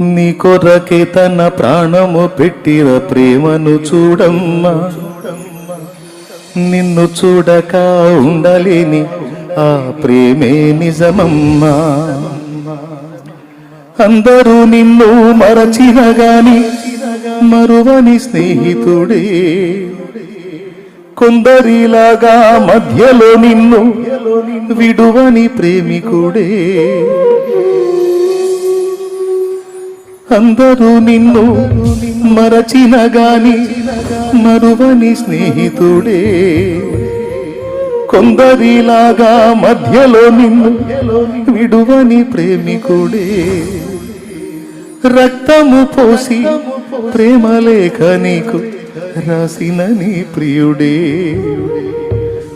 నీ కొరకే తన ప్రాణము పెట్టిన ప్రేమను చూడమ్మా. నిన్ను చూడక ఉండలేని ఆ ప్రేమే నిజమమ్మా. అందరూ నిన్ను మరచిన గాని మరువని స్నేహితుడే. కొందరిలాగా మధ్యలో నిన్ను విడువని ప్రేమికుడే. అందరూ నిన్ను మరచిన గాని మరువని స్నేహితుడే. కొందరిలాగా మధ్యలో నిన్ను విడువని ప్రేమికుడే. రక్తము పోసి ప్రేమ లేఖ నీకు రాసిన నీ ప్రియుడే.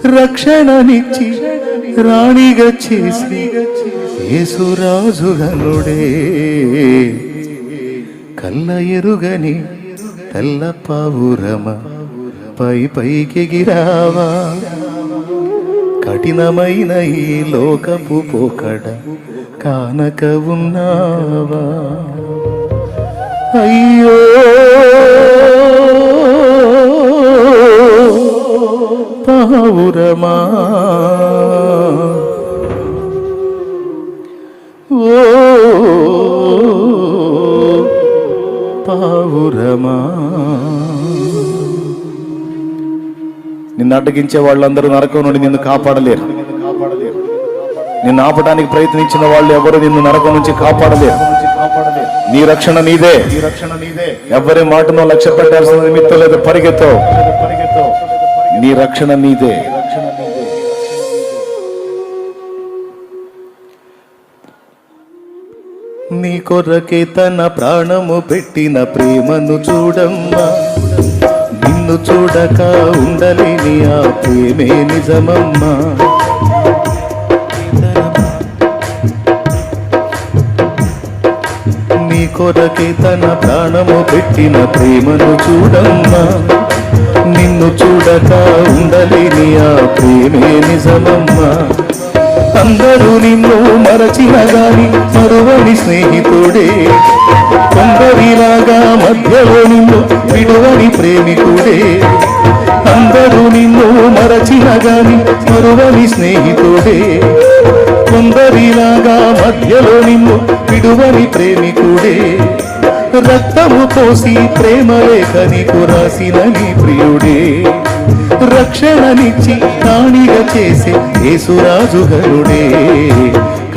రక్షణనిచ్చి రాణిగా చేసి యేసురాజుగనుడే. కళ్ళ ఎరుగని తెల్ల పావురమ పై పైకెగిరావా కఠినమైన ఈ లోకపు పోకడ కానక ఉన్నావా. అయ్యో. పావురమా. పావురమా నిన్ను అడ్డగించే వాళ్ళందరూ నరకం నుండి నిన్ను కాపాడలేరు. నిన్ను ఆపడానికి ప్రయత్నించిన వాళ్ళు ఎవరు నిన్ను నరకం నుంచి కాపాడలేరు. నీ రక్షణ నీదే. రక్షణ నీదే ఎవరి మాటను లక్ష్య పెట్టాల్సిన నిమిత్తం లేదు పరిగెత్తో. నీ రక్షణ నీదే. కొరకే తన ప్రాణము పెట్టిన ప్రేమను చూడమ్మా. నిన్ను చూడక ఉండలేని ఆ ప్రేమే నిజమమ్మా. నీ కొరకే తన ప్రాణము పెట్టిన ప్రేమను చూడమ్మా. నిన్ను చూడక ఉండలేని ఆ ప్రేమే నిజమమ్మా. అందరూ నిన్ను మరచిన గాని మరువని స్నేహితుడే. కొందరిలాగా మధ్యలో నిన్ను విడువని ప్రేమికుడే. అందరూ నిన్ను మరచిన గాని మరువని స్నేహితుడే. కొందరిలాగా మధ్యలో నిన్ను విడువని ప్రేమికుడే. రక్తము పోసి ప్రేమ లేఖ నీకు రాసిన నీ ప్రియుడే. రక్షణనిచ్చి కాణిగా చేసే యేసురాజు గరుడే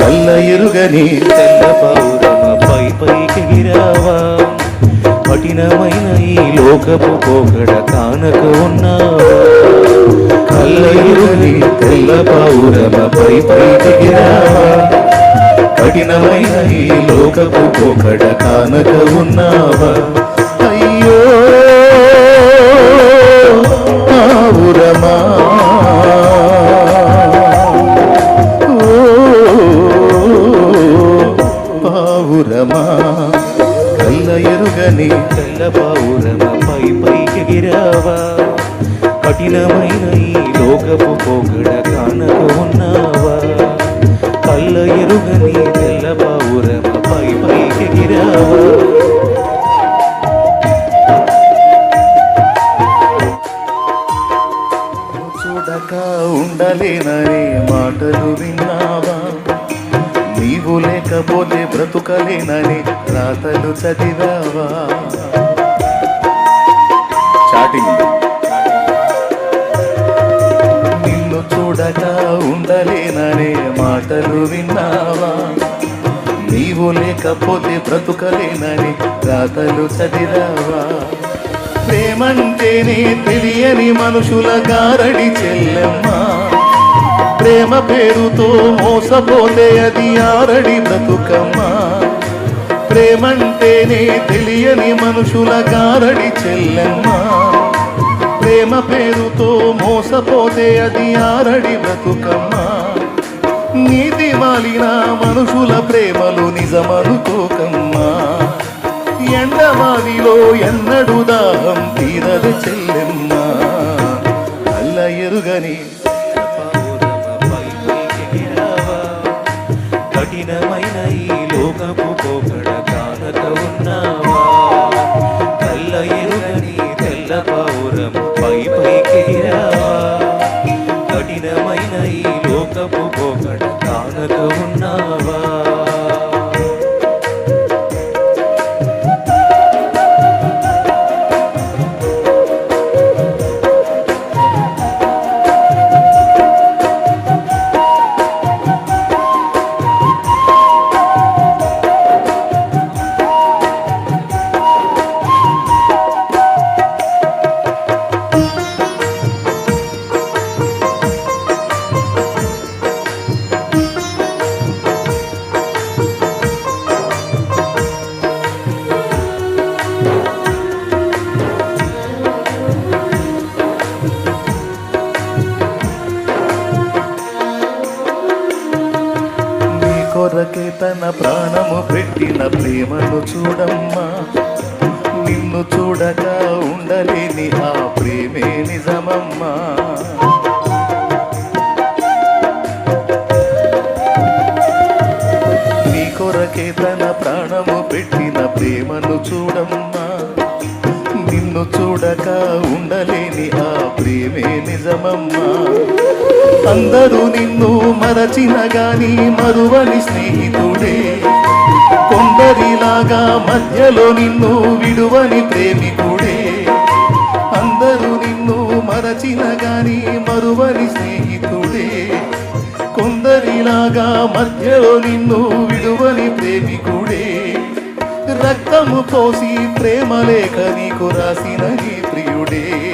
కళ్ళ ఎరుగని తెల్ల పౌరమపై పైకి గిరావా. కఠినమైన ఈ లోకపు పోకడ కానక ఉన్నావా. కళ్ళ ఎరుగని తెల్ల పౌరమపై పైకి గిరావా. కఠినమైన ఈ లోకపు పోకడ కానక ఉన్నావా. కఠినమైన ఈ లోకపు పోగడ కానక ఉన్నావా? కళ్ళ ఎరుగని తెల్ల పావురమ పై పైకి గిరావా చూడక ఉండలేననే మాటలు విన్నావా? నీవు లేకపోతే బ్రతుకలేనని రాతలు చదివావా? చాటింగ్ చూడక ఉండలేననే మాటలు విన్నావా? నీవు లేకపోతే బ్రతుకలేనని రాతలు చదివావా? ప్రేమంటేనే తెలియని మనుషుల గారడి చెల్లెమ్మా. ప్రేమ పేరుతో మోసపోతే అది ఆరడి బ్రతుకమ్మా. ప్రేమంటేనే తెలియని మనుషుల గారడి చెల్లెమ్మా. ప్రేమ పేరుతో మోసపోతే అది ఆరడి బ్రతుకమ్మా. నీతి వాలిన మనుషుల ప్రేమలు నిజమనుకోకమ్మా ఎండమావిలో ఎన్నడు దాహం తీరదు చెల్లెమ్మ. తన ప్రాణము పెట్టిన ప్రేమను చూడమ్మా. నిన్ను చూడక ఉండలేని ఆ ప్రేమే నిజమమ్మా. నీ కొరకే తన ప్రాణము పెట్టిన ప్రేమను చూడమ్మా. నిన్ను చూడక ఉండలేని ఆ ప్రేమే నిజమమ్మా. అందరూ నిన్ను మరచిన గాని మరువని స్నేహితుడే. కొందరిలాగా మధ్యలో నిన్ను విడువని ప్రేమికుడే. అందరూ నిన్ను మరచిన గాని మరువని స్నేహితుడే. కొందరిలాగా మధ్యలో నిన్ను విడువని ప్రేమికుడే. రక్తము పోసి ప్రేమ లేఖ నీకు రాసిన ప్రియుడే.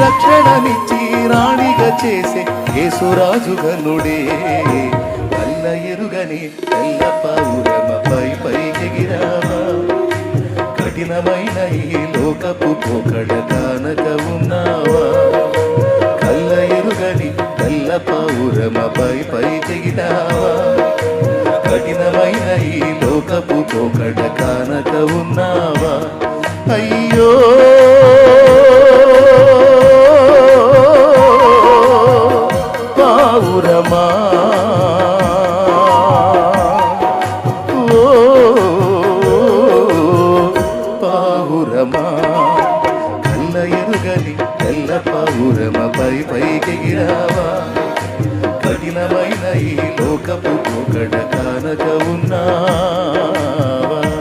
రక్షణనిచ్చి రాణిగా చేసే యేసురాజుగనుడే. అల్ల ఎరుగని తెల్ల పావురమ పై పై ఎగిరావా కఠినమైన ఈ లోకపు పోకడ కానక ఉన్నావా. కల్ల ఎరుగని తెల్ల పావురమ పై పై తెగినావా కఠినమైన ఈ లోకపు పోకడ కానక ఉన్నావా. అయ్యో దూరమా? పావురమా? కన్న ఎరుగని తెల్ల పావురమ? పై పైకి గిరావా? కఠినమైన ఈ లోకపు పోకడ కానక ఉన్నావా?